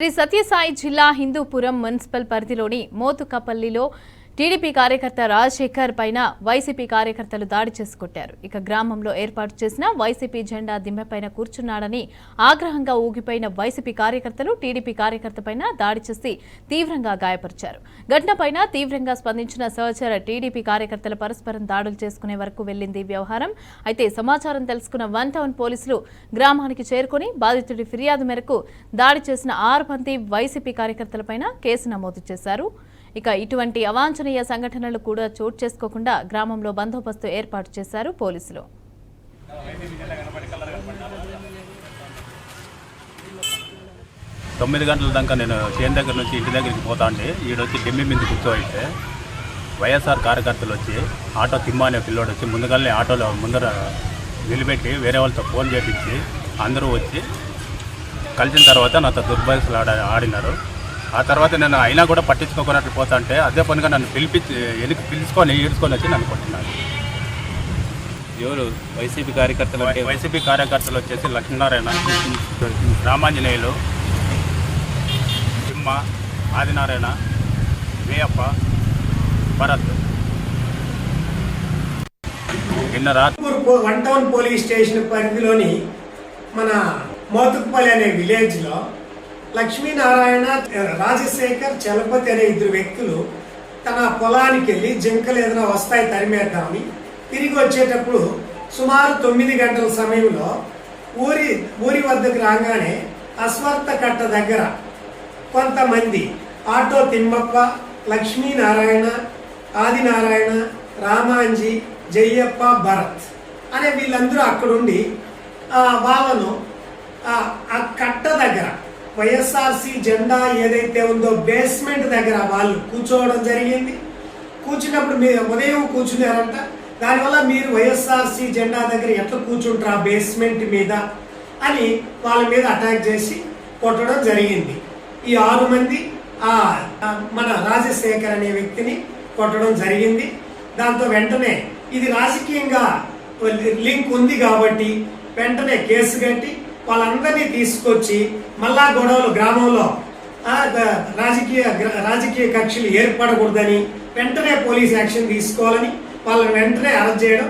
శ్రీ సత్యసాయి జిల్లా హిందూపురం మున్సిపల్ పరిధిలోని మోతుకపల్లిలో టీడీపీ కార్యకర్త రాజశేఖర్ పైన వైసీపీ కార్యకర్తలు దాడి చేసుకొట్టారు. ఇక గ్రామంలో ఏర్పాటు చేసిన వైసీపీ జెండా దిమ్మెపైన కూర్చున్నాడని ఆగ్రహంగా ఊగిపోయిన వైసీపీ కార్యకర్తలు టీడీపీ కార్యకర్త పైన దాడి చేసి తీవ్రంగా గాయపరిచారు. ఘటనపైన తీవ్రంగా స్పందించిన సహచర టీడీపీ కార్యకర్తల పరస్పరం దాడులు చేసుకునే వరకు వెళ్ళింది వ్యవహారం. అయితే సమాచారం తెలుసుకున్న వన్ టౌన్ పోలీసులు గ్రామానికి చేరుకుని బాధితుడి ఫిర్యాదు మేరకు దాడి చేసిన ఆరు మంది వైసీపీ కార్యకర్తలపైన కేసు నమోదు చేశారు. ఇక ఇటువంటి అవాంఛనీయ సంఘటనలు కూడా చోటు చేసుకోకుండా గ్రామంలో బందోబస్తు ఏర్పాటు చేశారు పోలీసులు. తొమ్మిది గంటల దాకా నేను చేను దగ్గర నుంచి ఇంటి దగ్గరికి పోతా ఉంటే ఈడొచ్చి డెమ్మి మీద కూర్చోయితే వైఎస్ఆర్ కార్యకర్తలు వచ్చి ఆటో తిమ్మ అనే పిల్లోడు వచ్చి ముందుగానే ఆటోలో ముందర నిలబెట్టి వేరే వాళ్ళతో ఫోన్ చేపించి అందరూ వచ్చి కలిసిన తర్వాత నాతో దుర్భాషలు ఆడ ఆడినారు. ఆ తర్వాత నేను అయినా కూడా పట్టించుకోకున్నట్లు పోతా అంటే అదే పనిగా నన్ను పిలిపించి వెనక్కి పిలుచుకొని ఈడ్చుకొని వచ్చి నన్ను కొట్టినారు. ఎవరు? వైసీపీ కార్యకర్తలు వైసీపీ కార్యకర్తలు వచ్చేసి లక్ష్మీనారాయణ రామాంజనేయులు తిమ్మ ఆదినారాయణ వేయప్ప భరత్. నిన్న రాత్రి వన్ టౌన్ పోలీస్ స్టేషన్ పరిధిలోని మన మోతుకుపల్లి అనే విలేజ్లో లక్ష్మీనారాయణ రాజశేఖర్ చలపతి అనే ఇద్దరు వ్యక్తులు తన పొలానికి వెళ్ళి జింకలు ఏదైనా వస్తాయి తరిమేద్దామని తిరిగి వచ్చేటప్పుడు సుమారు తొమ్మిది గంటల సమయంలో ఊరి ఊరి వద్దకు రాగానే అశ్వత్థ కట్ట దగ్గర కొంతమంది ఆటో తిమ్మప్ప లక్ష్మీనారాయణ ఆదినారాయణ రామాంజీ జయ్యప్ప భరత్ అనే వీళ్ళందరూ అక్కడుండి ఆ, వాళ్ళను ఆ, ఆ కట్ట దగ్గర వైఎస్ఆర్సి జెండా ఏదైతే ఉందో బేస్మెంట్ దగ్గర వాళ్ళు కూర్చోవడం జరిగింది. కూర్చున్నప్పుడు మీరు ఉదయం కూర్చున్నారంట. దానివల్ల మీరు వైఎస్ఆర్సి జెండా దగ్గర ఎట్లా కూర్చుంటారు ఆ బేస్మెంట్ మీద అని వాళ్ళ మీద అటాక్ చేసి కొట్టడం జరిగింది. ఈ ఆరు మంది ఆ మన రాజశేఖర్ అనే వ్యక్తిని కొట్టడం జరిగింది. దాంతో వెంటనే ఇది రాజకీయంగా లింక్ ఉంది కాబట్టి వెంటనే కేసు కట్టి వాళ్ళందరినీ తీసుకొచ్చి మళ్ళా గొడవలు గ్రామంలో ఆ, గ- రాజకీయ రాజకీయ కక్షలు ఏర్పడకూడదని వెంటనే పోలీస్ యాక్షన్ తీసుకోవాలని వాళ్ళని వెంటనే అరెస్ట్ చేయడం